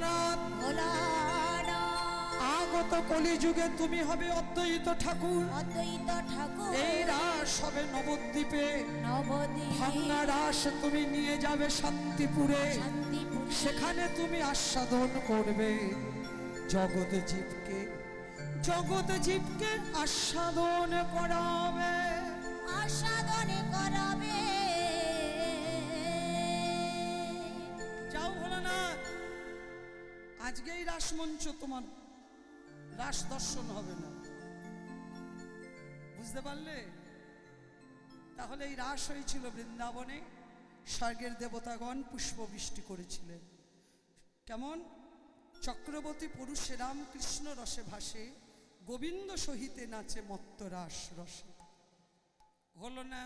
ভোলানাথ আগত কলিযুগে তুমি হবে অদ্বৈত ঠাকুর। অদ্বৈত ঠাকুর। এই রাস হবে নবদ্বীপে। ভাঙ্গা রাস তুমি নিয়ে যাবে শান্তিপুরে। সেখানে তুমি আস্বাদন করবে। জগৎ জীবকে জগৎ জীবকে আস্বাদন করাবে। আস্বাদন আজকেই রাসমঞ্চ তোমার রাস দর্শন হবে না। বুঝতে পারলে? তাহলে এই রাস হয়েছিল বৃন্দাবনে, স্বর্গের দেবতাগণ পুষ্প বৃষ্টি করেছিলেন। কেমন? চক্রবর্তী পুরুষে রামকৃষ্ণ রসে ভাসে, গোবিন্দ সহিতে নাচে মত্ত রাস রসে। হলো না,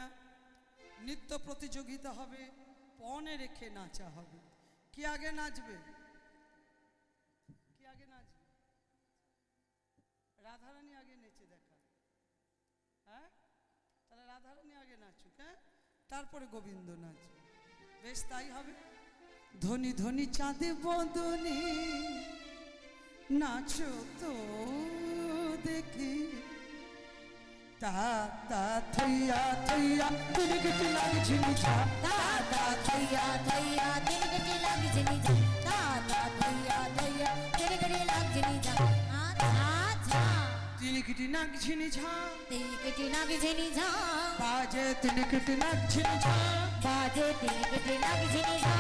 নৃত্য প্রতিযোগিতা হবে, পণে রেখে নাচা হবে। কি আগে নাচবে কি আগে নাচবে রাধারানী আগে নেচে দেখা। হ্যাঁ? তাহলে রাধারানী আগে নাচুক হ্যাঁ? তারপরে গোবিন্দ নাচবে বেশ, তাই হবে। ধনী ধনী চাঁদে বদনি নাচো তো দেখি। তা লাগছে তিনি কিটি লাগছে নিছা দিন কেটে লাগছে নিজা বাজে তিনি কিটি লাগছে নিছা বাজে দিন কেটে লাগছে নিজা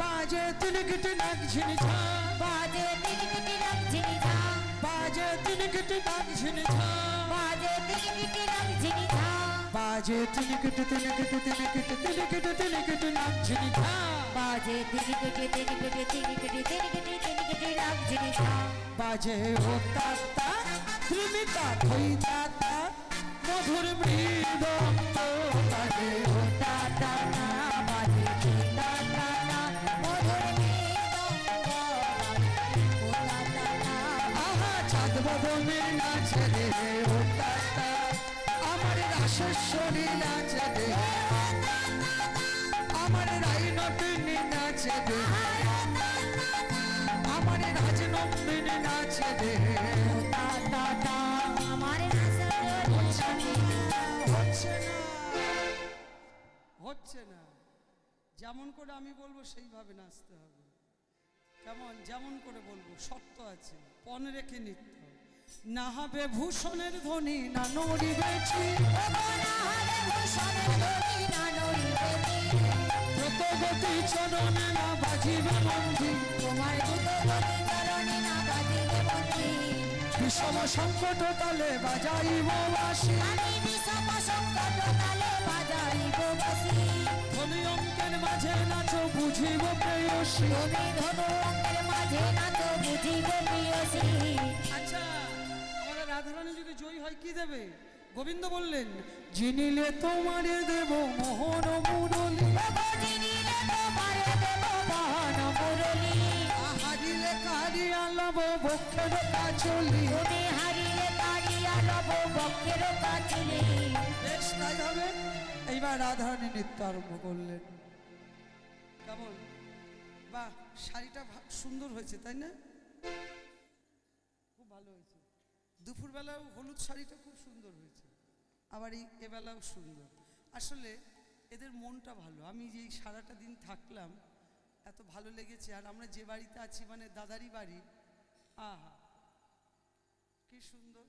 বাজে তিনি কিটি লাগছে নিছা বাজে দিন কেটে লাগছে নিজা বাজে তিনি কিটি লাগছে নিছা বাজে দিন কেটে লাগছে নিজা বাজে তিনি কিটি তিনি কিটি তিনি কিটি তিনি কিটি তিনি কিটি লাগছে নিছা বাজে দিন কেটে দিন কেটে দিন কেটে তাতা মধুর মৃদঙ্গ। যেমন করে আমি বলব সেইভাবে নাচতে হবে। কেমন? যেমন করে বলব শর্ত আছে পণ রেখে নিতে হবে। না হবে ভূষণের ধ্বনি না দ্রুতগতি চরণে না বাজিবে মন্দি তোমার চরণে না বাজিবে বিষম সংকট তালে বাজাইব বাসি আমি বিষম সংকট তালে বাজাইব বাসি নাচো বুঝিব প্রেয়সী। তুমি ধনু অঙ্কের মাঝে নাচো বুঝিব প্রিয়সী। আচ্ছা আমাদের রাধারানী যদি জয়ী হয় কি দেবে? গোবিন্দ বললেন জিনিলে তোমারে দেব মোহন মুরলী। হারিলে কারিয়া লব বক্ষের কাচলি। তুমি হারিলে তাড়িয়া লব বক্ষের কাছিলি বেশ তাই হবে। এইবার রাধারানী নৃত্য আরম্ভ করলেন। কেমন? বাহ শাড়িটা সুন্দর হয়েছে তাই না? খুব ভালো হয়েছে। দুপুরবেলাও হলুদ শাড়িটা খুব সুন্দর হয়েছে আবার এই এবেলাও সুন্দর। আসলে এদের মনটা ভালো। আমি যে এই সারাটা দিন থাকলাম এত ভালো লেগেছে আর আমরা যে বাড়িতে আছি মানে দাদারই বাড়ি আহা কি সুন্দর।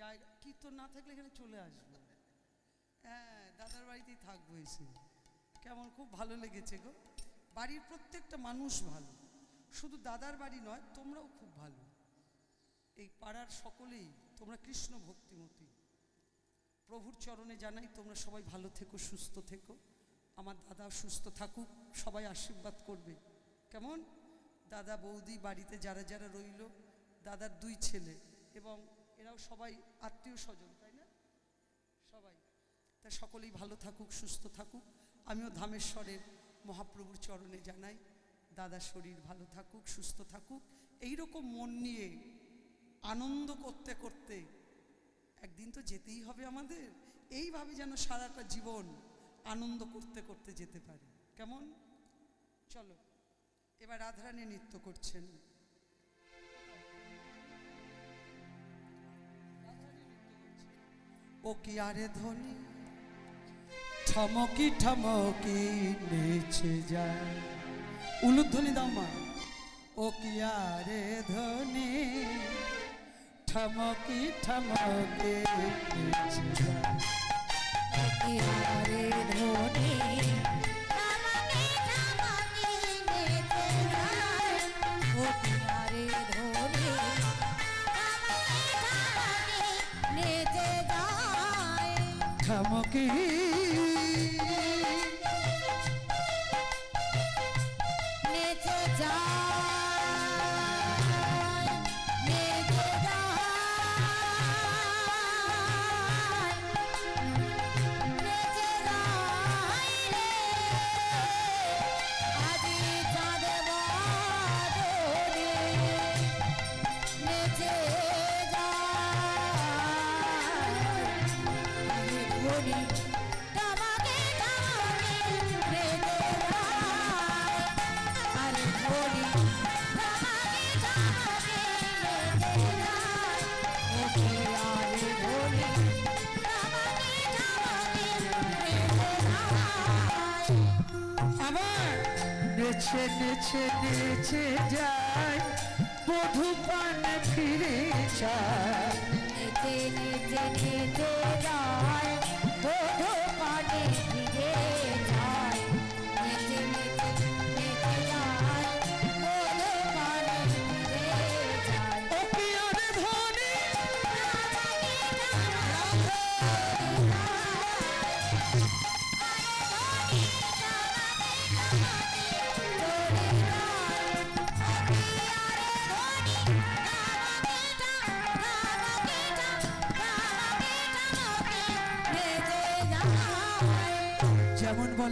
জায়গা কি তো না থাকলে এখানে চলে আসব। হ্যাঁ দাদার বাড়িতেই থাকব এসে। কেমন? খুব ভালো লেগেছে গো। বাড়ির প্রত্যেকটা মানুষ ভালো। শুধু দাদার বাড়ি নয়, তোমরাও খুব ভালো। এই পাড়ার সকলেই তোমরা কৃষ্ণ ভক্তিমতী। প্রভুর চরণে জানাই, তোমরা সবাই ভালো থেকো, সুস্থ থেকো। আমার দাদা সুস্থ থাকুক, সবাই আশীর্বাদ করবে। কেমন? দাদা বৌদি বাড়িতে যারা যারা রইল, দাদার দুই ছেলে এবং এরাও সবাই আত্মীয় স্বজন, তাই না? সবাই। তা সকলেই ভালো থাকুক, সুস্থ থাকুক। আমিও ধামেশ্বরের মহাপ্রভুর চরণে জানাই, দাদা শরীর ভালো থাকুক, সুস্থ থাকুক। এই রকম মন নিয়ে আনন্দ করতে করতে একদিন তো যেতেই হবে আমাদের। এইভাবে যেন সারাটা জীবন আনন্দ করতে করতে যেতে পারি। কেমন? চলো, এবার রাধারানী নৃত্য করছেন। ও কি আরে ধ্বনি ঠমকি ঠমকি নেচে যায়। উলুধ্বনি দাও মা। ও কি আরে ধ্বনি? ঠমকি ঠমকি নেচে যায়। ও আরে ধনে আমাকে নেচে নেচে নেচে যায় বধু পান ফিরে যায়। নেচে নেচে নেচে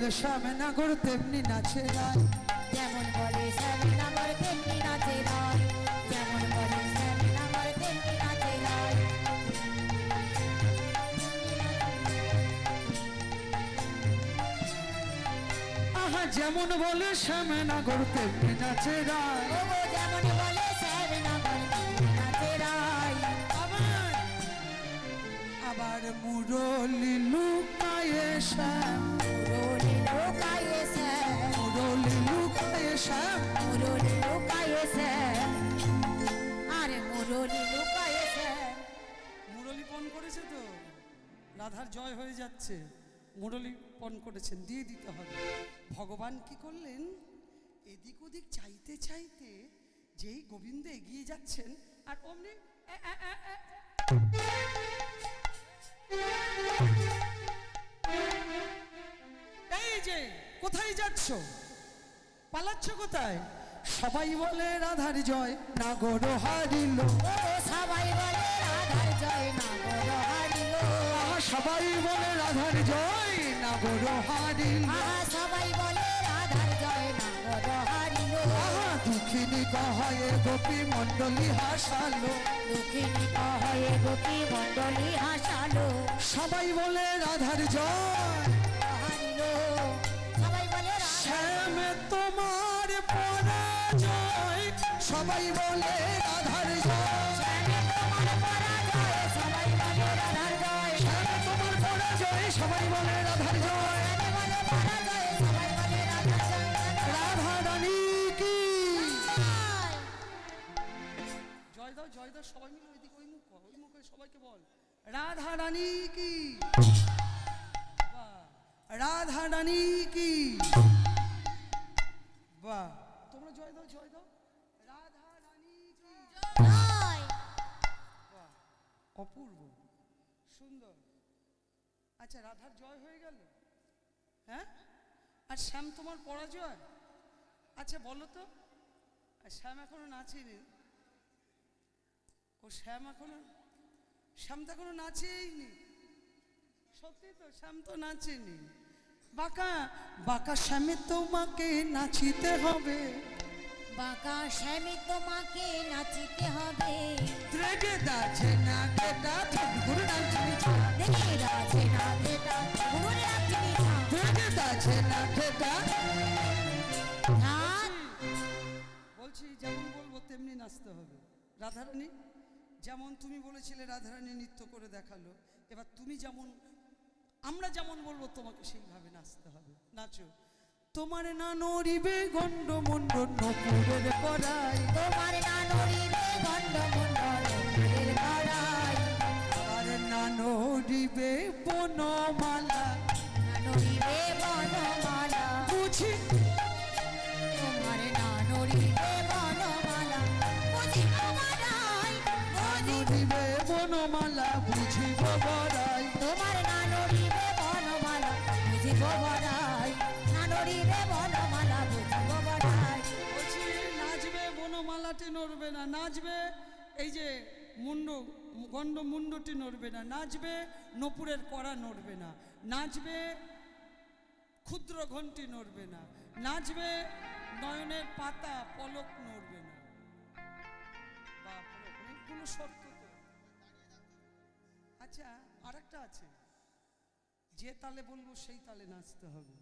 বলে শ্যামনগর তেমনি নাচে রায় যেমন বলে শ্যামিন আমার তেমনি নাচে নয় যেমন বলে শ্যামিন আমার তেমনি নাচে নয় আহা যেমন বলে শ্যামনগর তেমনি নাচে রায় যেমন বলে শ্যামিন আমার তেমনি নাচে আবার। আবার মুরলি লুকায়ে শ্যাম রাধার জয় হয়ে যাচ্ছে। মুরলি পণ করেছেন, দিয়ে দিতে হবে। ভগবান কি করলেন? এদিক ওদিক চাইতে চাইতে যেই গোবিন্দ এগিয়ে যাচ্ছেন, আর অমনি এই যে, কোথায় যাচ্ছ? পালাচ্ছ কোথায়? সবাই বলে, রাধার জয়, নাগর হারিল। সবাই বলে রাধার জয় নাগর হারিল আহা সবাই বলে রাধার জয় না বড় আহা, দুঃখিনী কহয়ে গোপী মণ্ডলী হাসালো। দুঃখিনী কহয়ে গোপী মণ্ডলী হাসালো। সবাই বলে রাধার জয়। সবাই বলে শ্যাম তোমার পরাজয়। সবাই বলে রাধার সবাইকে বল। রাধা রানী কি? রাধা রানী কি? বাহ। তোমরা জয় দাও জয় দাও। রাধা রানী কি? জয়। বাহ। অপূর্ব। সুন্দর। আচ্ছা রাধার জয় হয়ে গেল? হ্যাঁ? আর শ্যাম তোমার পরাজয়? আচ্ছা বলো তো। শ্যাম এখনও নাচেনি। ও শ্যাম এখনও শ্যাম তো এখনও নাচেইনি। সত্যি তো শ্যাম তো নাচেনি। বাঁকা বাঁকা শ্যামে তোমাকে নাচিতে হবে। বাঁকা শ্যামে তোমাকে নাচিতে হবে। দাছে না কেটা ঠাকুর নাচনি রাজে না গুরুরে রাখিনি ত্রেগে দাছে না কেটা ধান তেমনি নাচতে হবে। রাধারানী যেমন তুমি বলেছিলে রাধারানী নৃত্য করে দেখাল। এবার তুমি যেমন আমরা যেমন বলব তোমাকে সেইভাবে নাচতে হবে। নাচো। তোমার না নড়িবে গণ্ড মণ্ড নপুরের করাই তোমার না নড়িবে গণ্ড আর না নড়িবে বনমালা। নড়িবে বনমালা নাচবে, এই যে মুন্ড গণ্ড মুন্ডটি নড়বে না, নাচবে, নপুরের কড়া নড়বে না, নাচবে, ক্ষুদ্র ঘন্টি নড়বে না, নাচবে, নয়নের পাতা, পলক নড়বে না। অনেকগুলো শর্ত আচ্ছা আরেকটা আছে। যে তালে বলব, সেই তালে নাচতে হবে।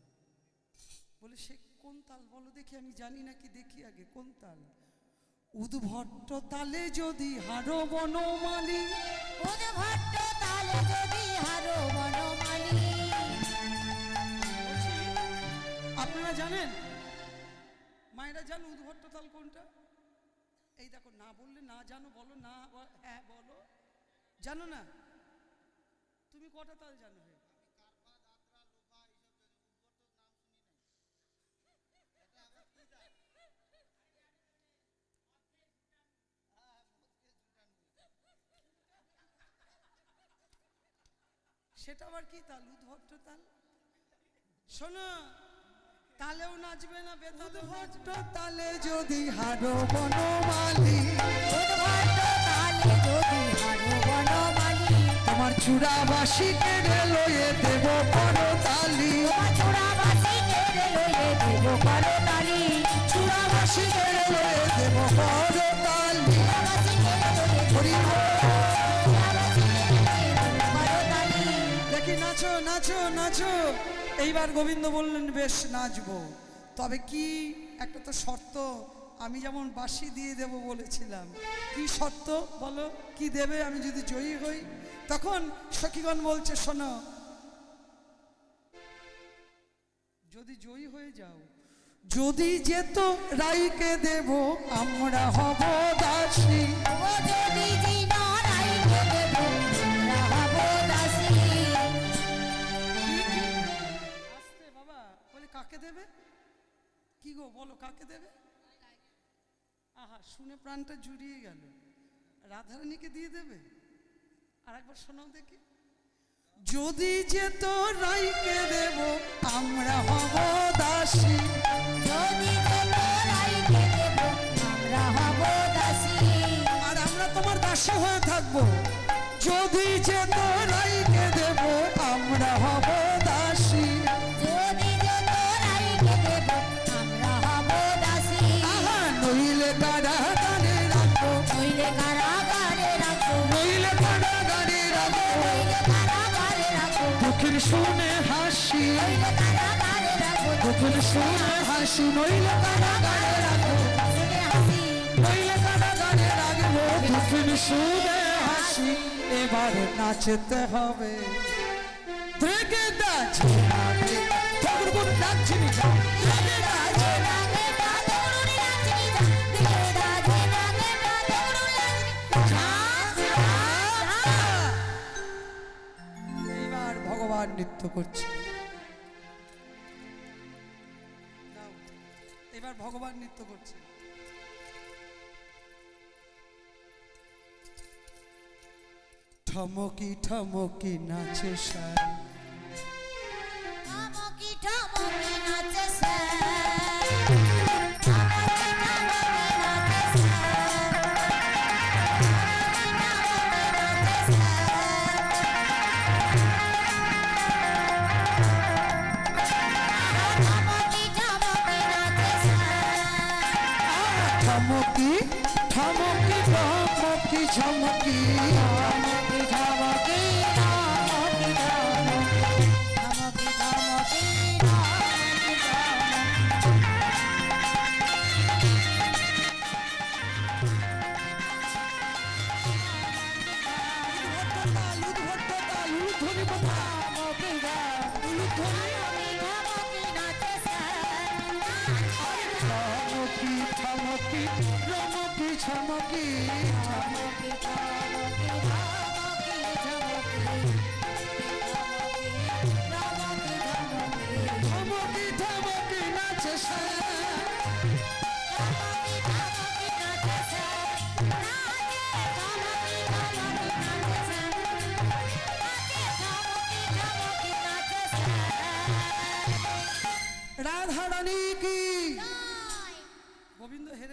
বলে, সে কোন তাল? বলো দেখি, আমি জানি না কি, দেখি আগে কোন তাল। উদ্ভট্ট তালে যদি হারো বনমালী উদ্ভট্ট তালে যদি হারো বনমালী আপনারা জানেন? মায়েরা জানো উদ্ভট্ট তাল কোনটা? এই দেখো না বললে না জানো বলো না হ্যাঁ বলো। জানো না? তুমি কটা তাল জানো? সেটা আবার কি তাল? উদ্ভট্ট তাল শোনো, তালেও নাচবে না উদ্ভট্ট তালে যদি হারো বনমালী তালে যদি হারো বনমালী, তোমার চূড়াবাসী কেড়ে লয়ে দেব বড় তালি তোমার চূড়াবাসী কেড়ে লয়ে দেব করতালি। চূড়াবাসী কেড়ে লয়ে দেব বড় নাচো নাচো নাচো। এইবার গোবিন্দ বললেন, বেশ, নাচবো। তবে কি একটা তো শর্ত, আমি যেমন বাঁশি দিয়ে দেব বলেছিলাম। কি শর্ত? বলো, কি দেবে? আমি যদি জয়ী হই, তখন সখীগণ বলছে, শোনো, যদি জয়ী হয়ে যাও, যদি যেত রাইকে দেব, আমরা হব দাসী। কাকে দেবে? কি গো বলো কাকে দেবে? আহা শুনে প্রাণটা জুড়িয়ে গেল। রাধারানীকে দিয়ে দেবে? আর একবার শোনাও দেখি। যদি যেত রাইকে দেব আমরা হব দাসী। যদি রাইকে দেব আমরা হব দাসী। আর আমরা তোমার দাসী হয়ে থাকব। যদি যেত রাইকে দেব কারাগারে রাখো। নইলে কারাগারে রাখো। নইলে কারাগারে রাখো। নইলে কারাগারে রাখো। দুঃখের শুনে হাসি। নইলে কারাগারে রাখো। দুঃখের শুনে হাসি নইলে কারাগারে শুনে হাসি। নইলে কারাগারে রাখব। দুঃখের শুনে হাসি এবার নাচতে হবে। থেকে নাচে। ঠাকুর নাচছিনি নৃত্য করছে। এবার ভগবান নৃত্য করছে। ঠমকি ঠমকি নাচে সার।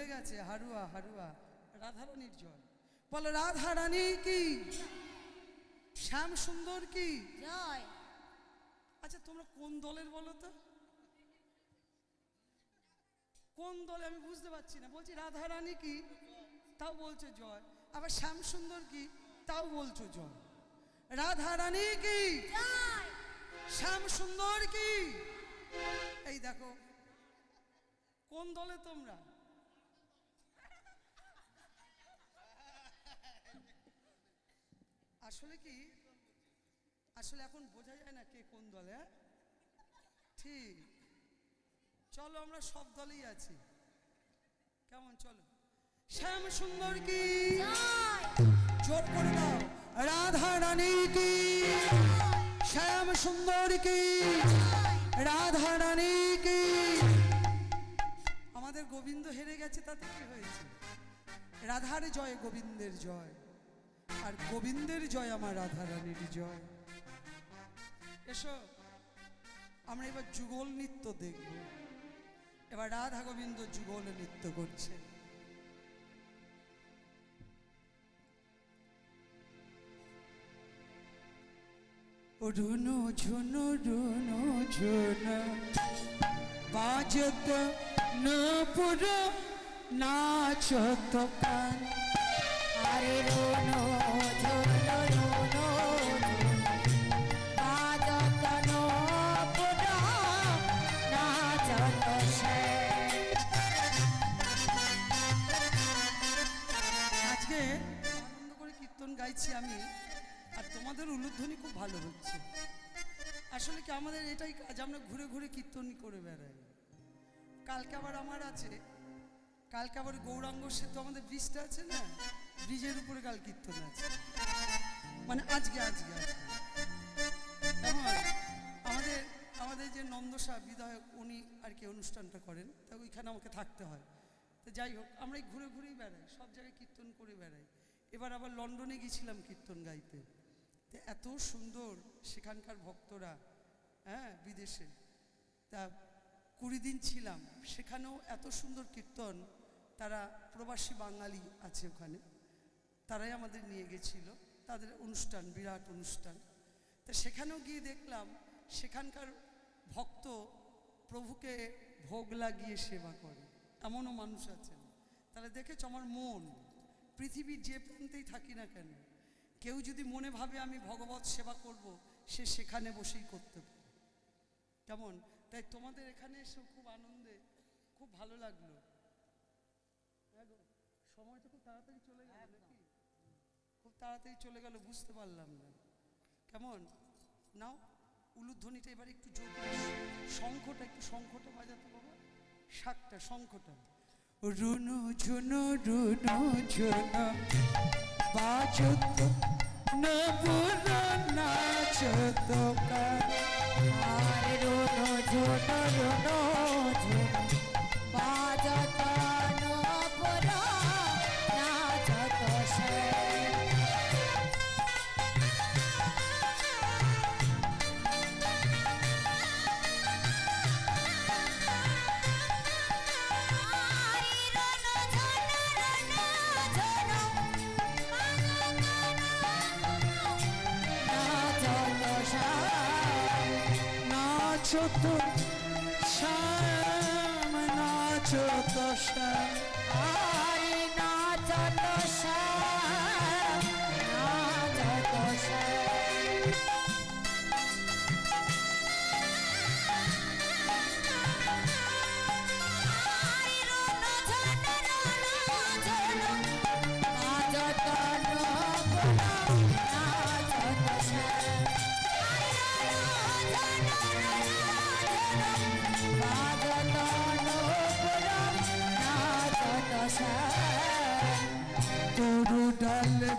হেরে গেছে হারুয়া হারুয়া রাধা রানীর জয় বলো রাধা রানী কি? শ্যাম সুন্দর কি? জয়। আচ্ছা তোমরা কোন দলের বলো তো? কোন দলে? আমি বুঝতে পারছি না। বলছি রাধা রানী কি? তাও বলছো জয়। আবার শ্যাম সুন্দর কি? তাও বলছো জয়। রাধা রানী কি? শ্যাম সুন্দর কি? এই দেখো কোন দলে তোমরা? আসলে কি? আসলে এখন বোঝা যায় না কে কোন দলে হ্যাঁ? ঠিক। চলো আমরা সব দলেই আছি। কেমন? চলো। শ্যাম সুন্দর কি? জোর করে দাও। রাধা রানী কি? শ্যাম সুন্দর কি? রাধা রানী কি? আমাদের গোবিন্দ হেরে গেছে, তাতে কি হয়েছে? রাধার জয়, গোবিন্দের জয়। আর গোবিন্দের জয় আমার রাধা রানীর জয়। এসো, আমরা এবার যুগল নৃত্য দেখব। এবার রাধা গোবিন্দ যুগল নৃত্য করছে। রুনু ঝুনু বাজত নাচত কান। আরে গাইছি আমি, আর তোমাদের উলুধ্বনি খুব ভালো হচ্ছে। আসলে কি আমাদের এটাই কাজ, আমরা ঘুরে ঘুরে কীর্তন করে বেড়াই। কালকে আবার আমার আছে, কালকে আবার গৌরাঙ্গ সেতু, আমাদের ব্রিজটা আছে না? ব্রিজের উপরে কাল কীর্তন আছে। মানে আজকে আজকে আজকে। আমাদের আমাদের যে নন্দসা বিধায়ক, উনি আর কি অনুষ্ঠানটা করেন, তা ওইখানে আমাকে থাকতে হয়। তো যাই হোক আমরা ঘুরে ঘুরেই বেড়াই, সব জায়গায় কীর্তন করে বেড়াই। এবার আবার লন্ডনে গেছিলাম কীর্তন গাইতে। তো এত সুন্দর সেখানকার ভক্তরা হ্যাঁ বিদেশে। তা কুড়ি দিন ছিলাম, সেখানেও এত সুন্দর কীর্তন, তারা প্রবাসী বাঙালি আছে ওখানে, তারাই আমাদের নিয়ে গেছিল, তাদের অনুষ্ঠান, বিরাট অনুষ্ঠান। তা সেখানেও গিয়ে দেখলাম, সেখানকার ভক্ত প্রভুকে ভোগ লাগিয়ে সেবা করে, এমনও মানুষ আছেন। তাহলে দেখেছ আমার মন। পৃথিবীর যে প্রান্তেই থাকি না কেন কেউ যদি মনে ভাবে আমি ভগবত সেবা করব সে সেখানে বসেই করতে পারে। কেমন? তাই তোমাদের এখানে এসেও খুব আনন্দে খুব ভালো লাগল। হ্যাঁ গো, সময়টা খুব তাড়াতাড়ি চলে গেল নাকি? খুব তাড়াতাড়ি চলে গেল বুঝতে পারলাম না। কেমন? নাও উলুধ্বনিটা এবার একটু জোর শঙ্খটা একটু শঙ্খটা বাজাতে বাবা। শাকটা শঙ্খটা। রুনু ঝুনু রুনু ঝুনু। বাজত নপুর নাচত আর রুনু রুনু রোনো নাচত শ্যাম নাচত শ্যাম। আরে নাচত শ্যাম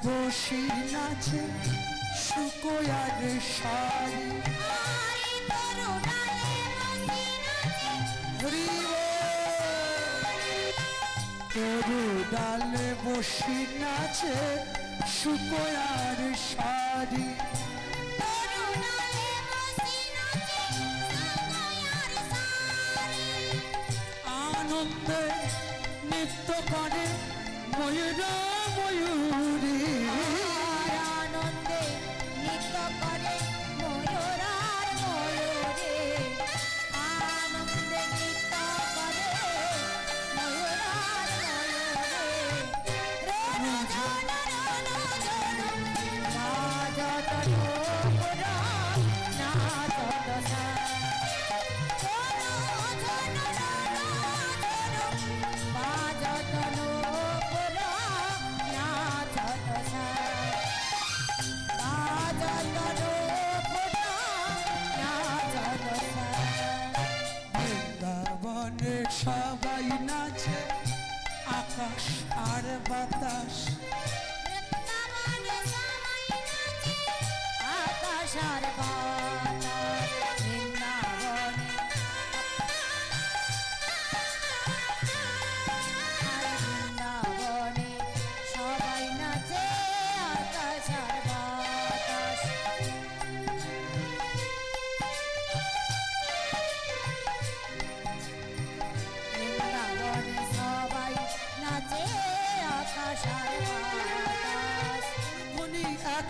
ঘষির নাচে শুকোয়ার শাড়ি তরু ডালে বসি নাচে। শুকোয়ার শাড়ি আনন্দে নৃত্য করে ময়ূর ময়ূরী।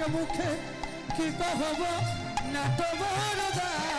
মুখে কি কহব? না তো বড়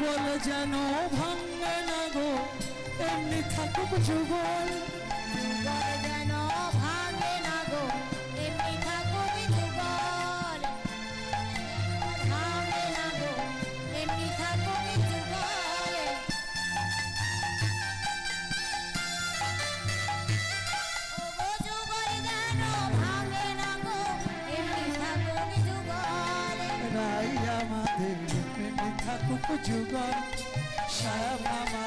যুগল যেন ভাঙ্গে না গো। এমনি থাকুক যুগল। যুগল শ্যামা